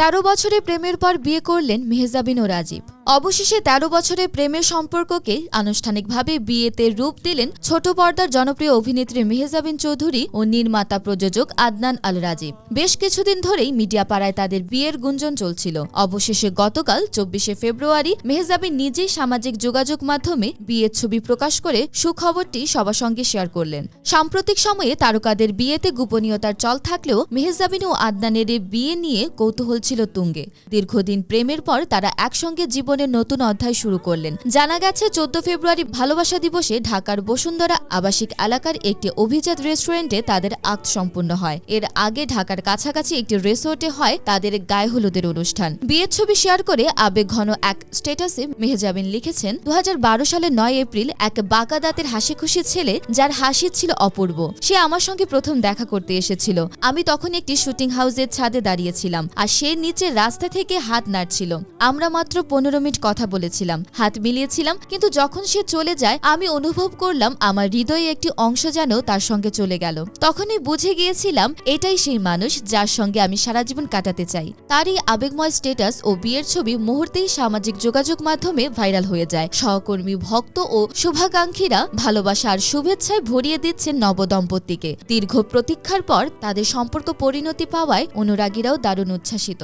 তেরো বছরে প্রেমের পর বিয়ে করলেন মেহজাবিন ও রাজীব। অবশেষে তেরো বছরের প্রেমের সম্পর্ককে আনুষ্ঠানিকভাবে বিয়েতে রূপ দিলেন ছোট পর্দার জনপ্রিয় অভিনেত্রী মেহজাবিন চৌধুরী ও নির্মাতা প্রযোজক আদনান আল রাজীব বেশ কিছুদিন ধরেই মিডিয়া পাড়ায় তাদের বিয়ের গুঞ্জন চলছিল। অবশেষে গতকাল চব্বিশে ফেব্রুয়ারি মেহজাবিন নিজেই সামাজিক যোগাযোগ মাধ্যমে বিয়ের ছবি প্রকাশ করে সুখবরটি সবার সঙ্গে শেয়ার করলেন। সাম্প্রতিক সময়ে তারকাদের বিয়েতে গোপনীয়তার চল থাকলেও মেহজাবিন ও আদনানের বিয়ে নিয়ে কৌতূহল ছিল তুঙ্গে। দীর্ঘদিন প্রেমের পর তারা একসঙ্গে জীবনের নতুন অধ্যায় শুরু করলেন। জানা গেছে, চোদ্দ ফেব্রুয়ারি ভালোবাসা দিবসে ঢাকার বসুন্ধরা আবাসিক এলাকার একটি অভিজাত রেস্টুরেন্টে তাদের আক্ত সম্পূর্ণ হয়। এর আগে ঢাকার কাছাকাছি একটি রিসোর্টে হয় তাদের গায়ে হলুদের অনুষ্ঠান। বিয়ের ছবি শেয়ার করে আবেগ ঘন এক স্ট্যাটাসে মেহজাবিন লিখেছেন দু হাজার বারো সালের নয় এপ্রিল এক বাঁকা দাঁতের হাসি খুশি ছেলে, যার হাসি ছিল অপূর্ব। সে আমার সঙ্গে প্রথম দেখা করতে এসেছিল। আমি তখন একটি শুটিং হাউসের ছাদে দাঁড়িয়েছিলাম, আর সে নিচে রাস্তা থেকে হাত নাড়ছিল। আমরা মাত্র পনেরো মিনিট কথা বলেছিলাম। হাত মিলিয়েছিলাম, কিন্তু যখন সে চলে যায়, আমি অনুভব করলাম আমার হৃদয়ে একটি অংশ যেন তার সঙ্গে চলে গেল। তখনই বুঝে গিয়েছিলাম, এটাই সেই মানুষ যার সঙ্গে আমি সারা জীবন কাটাতে চাই। তারই আবেগময় স্টেটাস ও বিয়ের ছবি মুহূর্তেই সামাজিক যোগাযোগ মাধ্যমে ভাইরাল হয়ে যায়। সহকর্মী, ভক্ত ও শুভাকাঙ্ক্ষীরা ভালোবাসা আর শুভেচ্ছায় ভরিয়ে দিচ্ছেন নবদম্পতিকে। দীর্ঘ প্রতীক্ষার পর তাদের সম্পর্ক পরিণতি পাওয়ায় অনুরাগীরাও দারুণ উচ্ছ্বাসিত।